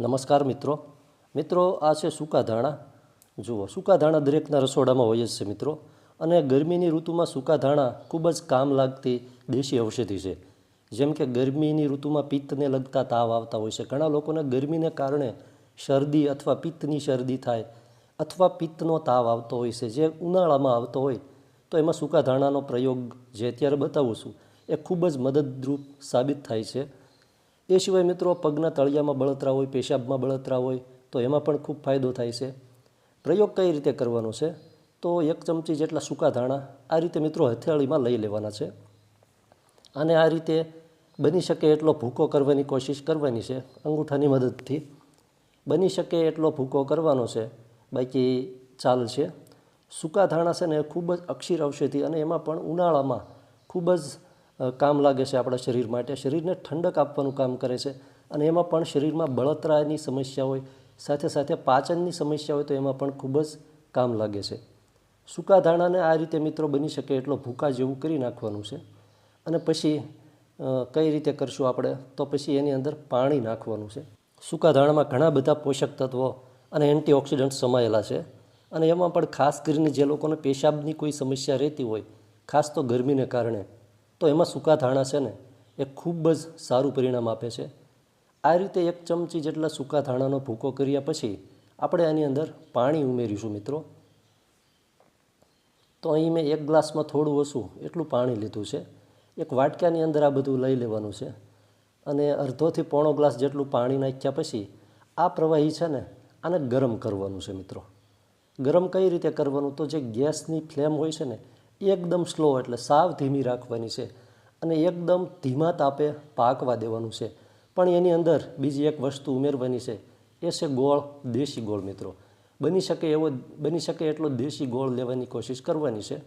નમસ્કાર મિત્રો. મિત્રો, આ છે સૂકા ધાણા. જુઓ, સૂકા ધાણા દરેકના રસોડામાં હોય જ છે મિત્રો. અને ગરમીની ઋતુમાં સૂકા ધાણા ખૂબ જ કામ લાગતી દેશી ઔષધિ છે. જેમ કે ગરમીની ઋતુમાં પિત્તને લગતા તાવ આવતા હોય છે. ઘણા લોકોને ગરમીને કારણે શરદી અથવા પિત્તની શરદી થાય અથવા પિત્તનો તાવ આવતો હોય છે. જે ઉનાળામાં આવતો હોય, તો એમાં સૂકા ધાણાનો પ્રયોગ જે અત્યારે બતાવું છું, એ ખૂબ જ મદદરૂપ સાબિત થાય છે. એ સિવાય મિત્રો પગના તળિયામાં બળતરા હોય, પેશાબમાં બળતરા હોય, તો એમાં પણ ખૂબ ફાયદો થાય છે. પ્રયોગ કઈ રીતે કરવાનો છે? તો એક ચમચી જેટલા સૂકા ધાણા આ રીતે મિત્રો હથેળીમાં લઈ લેવાના છે. અને આ રીતે બની શકે એટલો ભૂકો કરવાની કોશિશ કરવાની છે, અંગૂઠાની મદદથી. બની શકે એટલો ભૂકો કરવાનો છે, બાકી ચાલશે સૂકા ધાણા છે ને ખૂબ જ અક્ષીર ઔષધિ અને એમાં પણ ઉનાળામાં ખૂબ જ કામ લાગે છે આપણા શરીર માટે. શરીરને ઠંડક આપવાનું કામ કરે છે અને એમાં પણ શરીરમાં બળતરાની સમસ્યા હોય, સાથે સાથે પાચનની સમસ્યા હોય તો એમાં પણ ખૂબ જ કામ લાગે છે. સૂકા ધાણાને આ રીતે મિત્રો બની શકે એટલો ભૂકા જેવું કરી નાખવાનું છે અને પછી કઈ રીતે કરશું આપણે? તો પછી એની અંદર પાણી નાખવાનું છે. સૂકા ધાણામાં ઘણા બધા પોષક તત્વો અને એન્ટીઓક્સિડન્ટ સમાયેલા છે અને એમાં પણ ખાસ કરીને જે લોકોને પેશાબની કોઈ સમસ્યા રહેતી હોય, ખાસ તો ગરમીને કારણે તો એમાં સૂકા ધાણા છે ને, એ ખૂબ જ સારું પરિણામ આપે છે. આ રીતે એક ચમચી જેટલા સૂકા ધાણાનો ભૂકો કર્યા પછી આપણે આની અંદર પાણી ઉમેરીશું મિત્રો. તો અહીં મેં એક ગ્લાસમાં થોડું ઓછું એટલું પાણી લીધું છે. એક વાટકાની અંદર આ બધું લઈ લેવાનું છે. અને અડધોથી પોણો ગ્લાસ જેટલું પાણી નાખ્યા પછી આ પ્રવાહી છે ને, આને ગરમ કરવાનું છે મિત્રો. ગરમ કઈ રીતે કરવાનું? તો જે ગેસની ફ્લેમ હોય છે ને એકદમ સ્લો એટલે સાવ ધીમી રાખવાની છે અને એકદમ ધીમા તાપે પાકવા દેવાનું છે. પણ એની અંદર બીજી એક વસ્તુ ઉમેરવાની છે. એ છે ગોળ, દેશી ગોળ મિત્રો. બની શકે એવો, બની શકે એટલો દેશી ગોળ લેવાની કોશિશ કરવાની છે.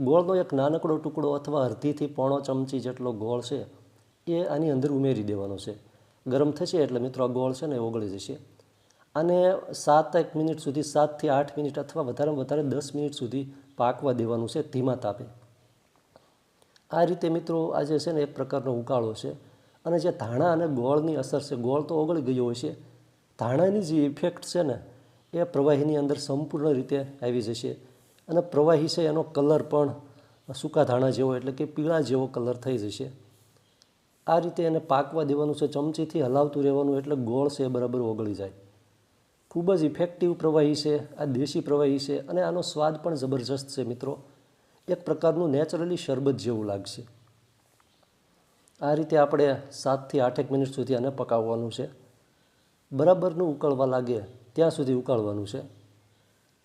ગોળનો એક નાનકડો ટુકડો અથવા અડધીથી પોણો ચમચી જેટલો ગોળ છે એ આની અંદર ઉમેરી દેવાનો છે. ગરમ થશે એટલે મિત્રો આ ગોળ છે ને ઓગળી જશે. અને સાત એક મિનિટ સુધી, સાતથી આઠ મિનિટ અથવા વધારેમાં વધારે દસ મિનિટ સુધી પાકવા દેવાનું છે, ધીમા તાપે. આ રીતે મિત્રો આ જે છે ને એક પ્રકારનો ઉકાળો છે અને જે ધાણા અને ગોળની અસર છે, ગોળ તો ઓગળી ગયો હોય છે, ધાણાની જે ઇફેક્ટ છે ને એ પ્રવાહીની અંદર સંપૂર્ણ રીતે આવી જશે અને પ્રવાહી છે એનો કલર પણ સૂકા ધાણા જેવો એટલે કે પીળા જેવો કલર થઈ જશે. આ રીતે એને પાકવા દેવાનું છે, ચમચીથી હલાવતું રહેવાનું એટલે ગોળ છે એ બરાબર ઓગળી જાય. ખૂબ જ ઇફેક્ટિવ પ્રવાહી છે, આ દેશી પ્રવાહી છે અને આનો સ્વાદ પણ જબરજસ્ત છે મિત્રો. એક પ્રકારનું નેચરલી શરબત જેવું લાગશે. આ રીતે આપણે સાતથી આઠેક મિનિટ સુધી આને પકાવવાનું છે. બરાબરનું ઉકળવા લાગે ત્યાં સુધી ઉકાળવાનું છે.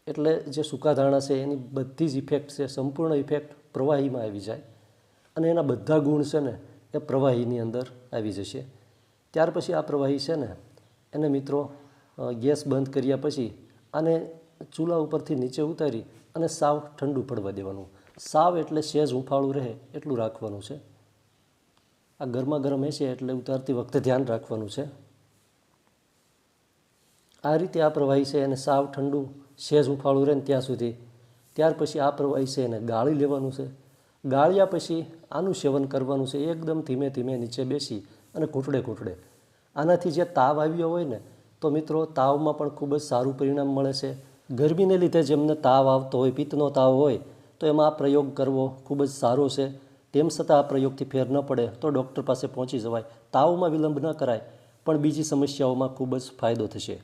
એટલે જે સૂકા ધાણા છે એની બધી જ ઇફેક્ટ છે, સંપૂર્ણ ઇફેક્ટ પ્રવાહીમાં આવી જાય. અને એના બધા ગુણ છે ને એ પ્રવાહીની અંદર આવી જશે. ત્યાર પછી આ પ્રવાહી છે ને, એને મિત્રો ગેસ બંધ કર્યા પછી આને ચૂલા ઉપરથી નીચે ઉતારી અને સાવ ઠંડુ પડવા દેવાનું. સાવ એટલે સહેજ હુંફાળું રહે એટલું રાખવાનું છે. આ ગરમા ગરમ હશે એટલે ઉતારતી વખતે ધ્યાન રાખવાનું છે. આ રીતે આ પ્રવાહી છે એને સાવ ઠંડુ સહેજ હુંફાળું રહે ને ત્યાં સુધી. ત્યાર પછી આ પ્રવાહી છે એને ગાળી લેવાનું છે. ગાળ્યા પછી આનું સેવન કરવાનું છે. એકદમ ધીમે ધીમે નીચે બેસી અને ઘૂંટડે ઘૂંટડે. આનાથી જે તાવ આવ્યો હોય ને તો મિત્રો, તાવમાં પણ ખૂબ જ સારું પરિણામ મળે છે. ગરમીને લીધે જેમને તાવ આવતો હોય, પિત્તનો તાવ હોય, તો એમાં આ પ્રયોગ કરવો ખૂબ જ સારો છે. તેમ છતાં આ પ્રયોગથી ફેર ન પડે તો ડૉક્ટર પાસે પહોંચી જવાય. તાવમાં વિલંબ ન કરાય, પણ બીજી સમસ્યાઓમાં ખૂબ જ ફાયદો થશે.